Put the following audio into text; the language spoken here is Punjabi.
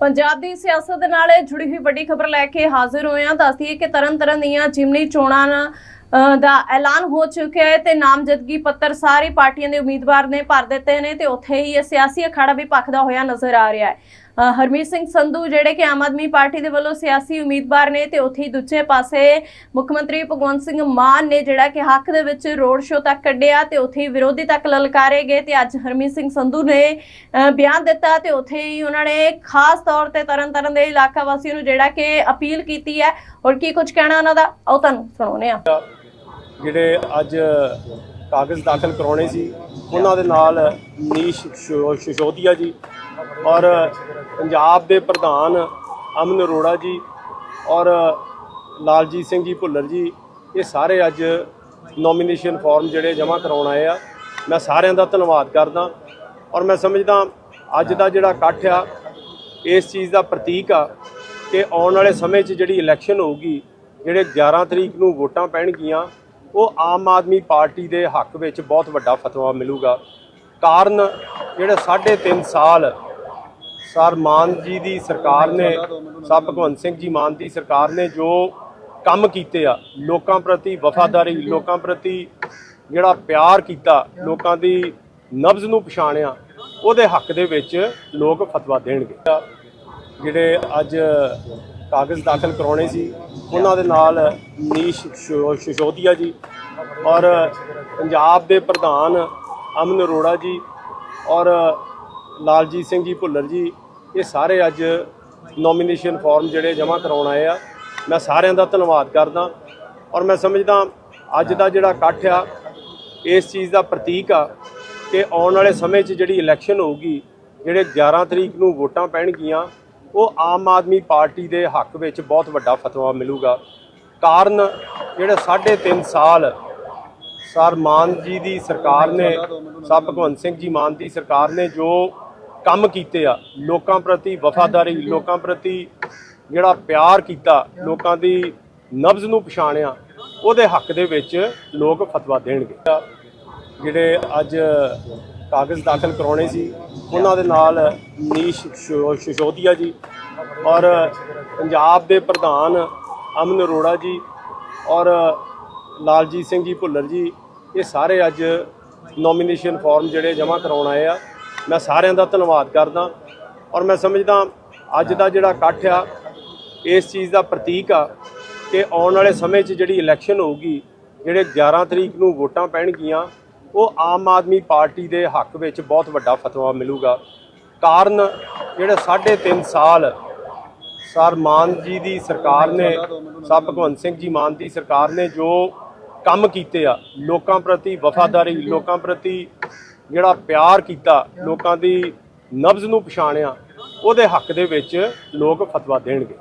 ਪੰਜਾਬ ਦੀ ਸਿਆਸਤ ਦੇ ਨਾਲ ਜੁੜੀ ਹੋਈ ਵੱਡੀ ਖਬਰ ਲੈ ਕੇ ਹਾਜ਼ਰ ਹੋਏ ਹਾਂ। ਦੱਸਦੀ ਹੈ ਕਿ ਤਰਨਤਾਰਨ ਦੀਆਂ ਜਿਮਨੀ ਚੋਣਾਂ ਨਾ- ਦਾ ਐਲਾਨ ਹੋ ਚੁੱਕਿਆ ਹੈ ਤੇ ਨਾਮਜ਼ਦਗੀ ਪੱਤਰ ਸਾਰੀ ਪਾਰਟੀਆਂ ਦੇ ਉਮੀਦਵਾਰ ਨੇ ਭਰ ਦਿੱਤੇ ਨੇ ਤੇ ਉੱਥੇ ਹੀ ਇਹ ਸਿਆਸੀ ਅਖਾੜਾ ਵੀ ਭਖਦਾ ਹੋਇਆ ਨਜ਼ਰ ਆ ਰਿਹਾ ਹੈ। ਹਰਮੀਤ ਸਿੰਘ ਸੰਧੂ ਜਿਹੜੇ ਕਿ ਆਮ ਆਦਮੀ ਪਾਰਟੀ ਦੇ ਵੱਲੋਂ ਸਿਆਸੀ ਉਮੀਦਵਾਰ ਨੇ ਤੇ ਉੱਥੇ ਹੀ ਦੂਜੇ ਪਾਸੇ ਮੁੱਖ ਮੰਤਰੀ ਭਗਵੰਤ ਸਿੰਘ ਮਾਨ ਨੇ ਜਿਹੜਾ ਕਿ ਹੱਕ ਦੇ ਵਿੱਚ ਰੋਡ ਸ਼ੋਅ ਤੱਕ ਕੱਢਿਆ ਤੇ ਉੱਥੇ ਹੀ ਵਿਰੋਧੀ ਤੱਕ ਲਲਕਾਰੇ ਗਏ ਤੇ ਅੱਜ ਹਰਮੀਤ ਸਿੰਘ ਸੰਧੂ ਨੇ ਬਿਆਨ ਦਿੱਤਾ ਤੇ ਉੱਥੇ ਹੀ ਉਹਨਾਂ ਨੇ ਖਾਸ ਤੌਰ ਤੇ ਤਰਨਤਾਰਨ ਦੇ ਇਲਾਕਾ ਵਾਸੀਆਂ ਨੂੰ ਜਿਹੜਾ ਕਿ ਅਪੀਲ ਕੀਤੀ ਹੈ। ਔਰ ਕੀ ਕੁਝ ਕਹਿਣਾ ਉਹਨਾਂ ਦਾ? ਆਓ ਤੁਹਾਨੂੰ ਸੁਣਾਉਂਦੇ ਆ ਜਿਹੜੇ ਅੱਜ ਕਾਗਜ਼ ਦਾਖਲ ਕਰਾਉਣੇ ਸੀ, ਉਹਨਾਂ ਦੇ ਨਾਲ ਨੀਸ਼ ਸ਼ਿਸ਼ੋਦੀਆ ਜੀ ਔਰ ਪੰਜਾਬ ਦੇ ਪ੍ਰਧਾਨ ਅਮਨ ਅਰੋੜਾ ਜੀ ਔਰ ਲਾਲਜੀਤ ਸਿੰਘ ਜੀ ਭੁੱਲਰ ਜੀ, ਇਹ ਸਾਰੇ ਅੱਜ ਨੋਮੀਨੇਸ਼ਨ ਫਾਰਮ ਜਿਹੜੇ ਜਮ੍ਹਾਂ ਕਰਾਉਣ ਆਏ ਆ। ਮੈਂ ਸਾਰਿਆਂ ਦਾ ਧੰਨਵਾਦ ਕਰਦਾ ਔਰ ਮੈਂ ਸਮਝਦਾ ਅੱਜ ਦਾ ਜਿਹੜਾ ਇਕੱਠ ਆ, ਇਸ ਚੀਜ਼ ਦਾ ਪ੍ਰਤੀਕ ਆ ਕਿ ਆਉਣ ਵਾਲੇ ਸਮੇਂ 'ਚ ਜਿਹੜੀ ਇਲੈਕਸ਼ਨ ਹੋਊਗੀ, ਜਿਹੜੇ 11 ਤਰੀਕ ਨੂੰ ਵੋਟਾਂ ਪੈਣਗੀਆਂ, ਉਹ ਆਮ ਆਦਮੀ ਪਾਰਟੀ ਦੇ ਹੱਕ ਵਿੱਚ ਬਹੁਤ ਵੱਡਾ ਫਤਵਾ ਮਿਲੂਗਾ। ਕਾਰਨ ਜਿਹੜੇ 3.5 ਸਾਲ ਸਰ, ਮਾਨ ਜੀ ਦੀ ਸਰਕਾਰ ਨੇ, ਸਰ, ਭਗਵੰਤ ਸਿੰਘ ਜੀ ਮਾਨ ਦੀ ਸਰਕਾਰ ਨੇ ਜੋ ਕੰਮ ਕੀਤੇ ਆ, ਲੋਕਾਂ ਪ੍ਰਤੀ ਵਫਾਦਾਰੀ, ਲੋਕਾਂ ਪ੍ਰਤੀ ਜਿਹੜਾ ਪਿਆਰ ਕੀਤਾ, ਲੋਕਾਂ ਦੀ ਨਬਜ਼ ਨੂੰ ਪਛਾਣਿਆ, ਉਹਦੇ ਹੱਕ ਦੇ ਵਿੱਚ ਲੋਕ ਫਤਵਾ ਦੇਣਗੇ। ਜਿਹੜੇ ਅੱਜ ਕਾਗਜ਼ ਦਾਖਲ ਕਰਾਉਣੇ ਸੀ, ਉਹਨਾਂ ਦੇ ਨਾਲ ਨੀਸ਼ ਸ਼ੋ- ਸ਼ਿਸ਼ੋਦੀਆ ਜੀ ਔਰ ਪੰਜਾਬ ਦੇ ਪ੍ਰਧਾਨ ਅਮਨ ਅਰੋੜਾ ਜੀ ਔਰ ਲਾਲਜੀਤ ਸਿੰਘ ਜੀ, ਭੁੱਲਰ ਜੀ, ਇਹ ਸਾਰੇ ਅੱਜ ਨੋਮੀਨੇਸ਼ਨ ਫਾਰਮ ਜਿਹੜੇ ਜਮ੍ਹਾਂ ਕਰਾਉਣ ਆਏ ਆ। ਮੈਂ ਸਾਰਿਆਂ ਦਾ ਧੰਨਵਾਦ ਕਰਦਾ ਔਰ ਮੈਂ ਸਮਝਦਾ ਅੱਜ ਦਾ ਜਿਹੜਾ ਇਕੱਠ ਆ, ਇਸ ਚੀਜ਼ ਦਾ ਪ੍ਰਤੀਕ ਆ ਕਿ ਆਉਣ ਵਾਲੇ ਸਮੇਂ 'ਚ ਜਿਹੜੀ ਇਲੈਕਸ਼ਨ ਹੋਊਗੀ, ਜਿਹੜੇ 11 ਤਰੀਕ ਨੂੰ ਵੋਟਾਂ ਪੈਣਗੀਆਂ, ਉਹ ਆਮ ਆਦਮੀ ਪਾਰਟੀ ਦੇ ਹੱਕ ਵਿੱਚ ਬਹੁਤ ਵੱਡਾ ਫਤਵਾ ਮਿਲੂਗਾ। ਕਾਰਨ ਜਿਹੜੇ 3.5 ਸਾਲ ਸਰ ਮਾਨ ਜੀ ਦੀ ਸਰਕਾਰ ਨੇ, ਸਰ ਭਗਵੰਤ ਸਿੰਘ ਜੀ ਮਾਨ ਦੀ ਸਰਕਾਰ ਨੇ ਜੋ ਕੰਮ ਕੀਤੇ ਆ, ਲੋਕਾਂ ਪ੍ਰਤੀ ਵਫਾਦਾਰੀ, ਲੋਕਾਂ ਪ੍ਰਤੀ ਜਿਹੜਾ ਪਿਆਰ ਕੀਤਾ, ਲੋਕਾਂ ਦੀ ਨਬਜ਼ ਨੂੰ ਪਛਾਣਿਆ, ਉਹਦੇ ਹੱਕ ਦੇ ਵਿੱਚ ਲੋਕ ਫਤਵਾ ਦੇਣਗੇ। ਜਿਹੜੇ ਅੱਜ ਕਾਗਜ਼ ਦਾਖਲ ਕਰਾਉਣੇ ਸੀ, ਉਹਨਾਂ ਦੇ ਨਾਲ ਨੀਸ਼ ਸ਼ੋ- ਸ਼ਿਸ਼ੋਦੀਆ ਜੀ ਔਰ ਪੰਜਾਬ ਦੇ ਪ੍ਰਧਾਨ ਅਮਨ ਅਰੋੜਾ ਜੀ ਔਰ ਲਾਲਜੀਤ ਸਿੰਘ ਜੀ ਭੁੱਲਰ ਜੀ, ਇਹ ਸਾਰੇ ਅੱਜ ਨੋਮੀਨੇਸ਼ਨ ਫਾਰਮ ਜਿਹੜੇ ਜਮ੍ਹਾਂ ਕਰਾਉਣ ਆਏ ਆ। ਮੈਂ ਸਾਰਿਆਂ ਦਾ ਧੰਨਵਾਦ ਕਰਦਾ ਔਰ ਮੈਂ ਸਮਝਦਾ ਅੱਜ ਦਾ ਜਿਹੜਾ ਇਕੱਠ ਆ, ਇਸ ਚੀਜ਼ ਦਾ ਪ੍ਰਤੀਕ ਆ ਕਿ ਆਉਣ ਵਾਲੇ ਸਮੇਂ 'ਚ ਜਿਹੜੀ ਇਲੈਕਸ਼ਨ ਹੋਊਗੀ, ਜਿਹੜੇ 11 ਤਰੀਕ ਨੂੰ ਵੋਟਾਂ ਪੈਣਗੀਆਂ, ਉਹ ਆਮ ਆਦਮੀ ਪਾਰਟੀ ਦੇ ਹੱਕ ਵਿੱਚ ਬਹੁਤ ਵੱਡਾ ਫਤਵਾ ਮਿਲੂਗਾ। ਕਾਰਨ ਜਿਹੜੇ 3.5 ਸਾਲ ਸਰ ਮਾਨ ਜੀ ਦੀ ਸਰਕਾਰ ਨੇ, ਸਰ ਭਗਵੰਤ ਸਿੰਘ ਜੀ ਮਾਨ ਦੀ ਸਰਕਾਰ ਨੇ ਜੋ ਕੰਮ ਕੀਤੇ ਆ, ਲੋਕਾਂ ਪ੍ਰਤੀ ਵਫਾਦਾਰੀ, ਲੋਕਾਂ ਪ੍ਰਤੀ ਜਿਹੜਾ ਪਿਆਰ ਕੀਤਾ ਲੋਕਾਂ ਦੀ ਨਬਜ਼ ਨੂੰ ਪਛਾਣਿਆ, ਉਹਦੇ ਹੱਕ ਦੇ ਵਿੱਚ ਲੋਕ ਫਤਵਾ ਦੇਣਗੇ।